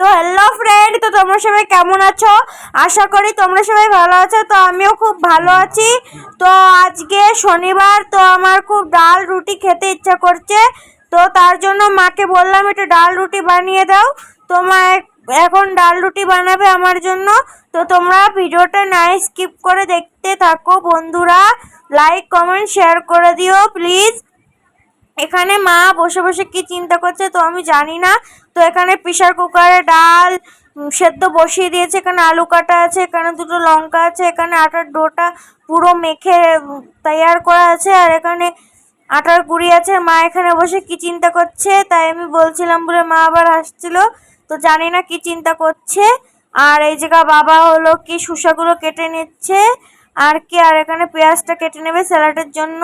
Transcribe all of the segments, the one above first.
তো hello friend তো তোমরা সবাই কেমন আছো? আশা করি তোমরা সবাই ভালো আছো, তো আমিও খুব ভালো আছি। তো আজকে শনিবার, তো আমার খুব ডাল রুটি খেতে ইচ্ছা করছে। তো তার জন্য মাকে বললাম, একটু ডাল রুটি বানিয়ে দাও। তো মা এখন ডাল রুটি বানাবে আমার জন্য। তো তোমরা ভিডিওটা নাই স্কিপ করে দেখতে থাকো বন্ধুরা। লাইক কমেন্ট শেয়ার করে দিও প্লিজ এখানে মা বসে বসে কি চিন্তা করছে তো আমি জানি না। তো এখানে প্রেশার কুকারে ডাল সেদ্ধ বসিয়ে দিয়েছে। এখানে আলু কাটা আছে, এখানে দুটো লঙ্কা আছে, এখানে আটার ডোটা পুরো মেখে তৈয়ার করা আছে। আর এখানে আটার গুঁড়ি আছে। মা এখানে বসে কি চিন্তা করছে? তাই আমি বলছিলাম বলে মা আবার আসছিল তো জানি না কি চিন্তা করছে। আর এই জায়গা বাবা হলো কি শুষাগুলো কেটে নিচ্ছে। আর কি? আর এখানে পেঁয়াজটা কেটে নেবে স্যালাডের জন্য।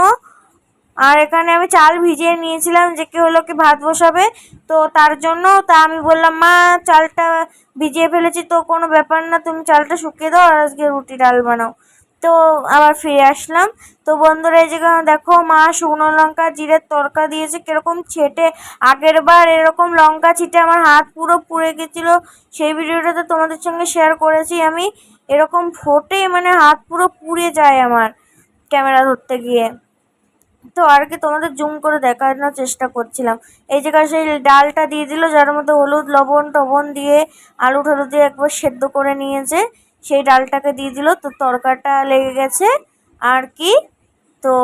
আর এখানে আমি চাল ভিজিয়ে নিয়েছিলাম যে কি হলো, কি ভাত বসাবে। তো তার জন্য তা আমি বললাম, মা, চালটা ভিজিয়ে ফেলেছি, তো কোনো ব্যাপার না, তুমি চালটা শুকিয়ে দাও আর আজকে রুটি ডাল বানাও। তো আবার ফিরে আসলাম। তো বন্ধুরা, এই জায়গায় দেখো, মা শুকনো লঙ্কা, জিরের তরকা দিয়েছে, কীরকম ছেটে। আগের বার এরকম লঙ্কা ছিটে আমার হাত পুরো পুড়ে গেছিল। সেই ভিডিওটা তো তোমাদের সঙ্গে শেয়ার করেছি আমি। এরকম ফোটে মানে হাত পুরো পুড়ে যায় আমার ক্যামেরা ধরতে গিয়ে। তো আর কি তোমাদের জুম করে দেখানোর চেষ্টা করছিলাম। এই জায়গায় সেই ডালটা দিয়ে দিল, যার মধ্যে হলুদ, লবণ টবণ দিয়ে আলু ঠালু দিয়ে একবার সেদ্ধ করে নিয়েছে, সেই ডালটাকে দিয়ে দিল। তো তরকাটা লেগে গেছে। আর কি? তো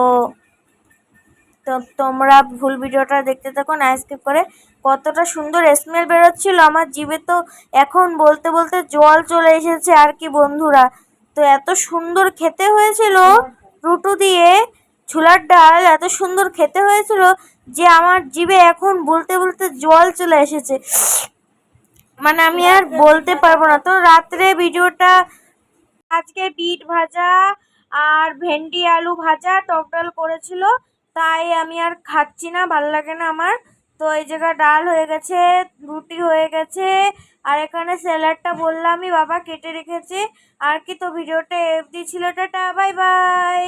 তো তোমরা ভুল ভিডিওটা দেখতে থাকো না স্কিপ করে। কতটা সুন্দর স্মেল বেরোচ্ছিল আমার জিভে তো। এখন বলতে বলতে জল চলে এসেছে আর কি বন্ধুরা। তো এত সুন্দর খেতে হয়েছিল রুটু দিয়ে। ছোলার ডাল এত সুন্দর খেতে হয়েছিল যে আমার জিভে এখন বলতে বলতে জল চলে এসেছে। মানে আমি আর বলতে পারব না। তো রাত্রে ভিডিওটা আজকে বিট ভাজা আর ভেন্ডি আলু ভাজা টক ডাল করেছিল, তাই আমি আর খাচ্ছি না, ভালো লাগে না আমার। তো এই জায়গায় ডাল হয়ে গেছে, রুটি হয়ে গেছে, আর এখানে স্যালাডটা বললামই বাবা কেটে রেখেছে। আর কি তো ভিডিওটা এফ ছিল, টাটা, বাই বাই।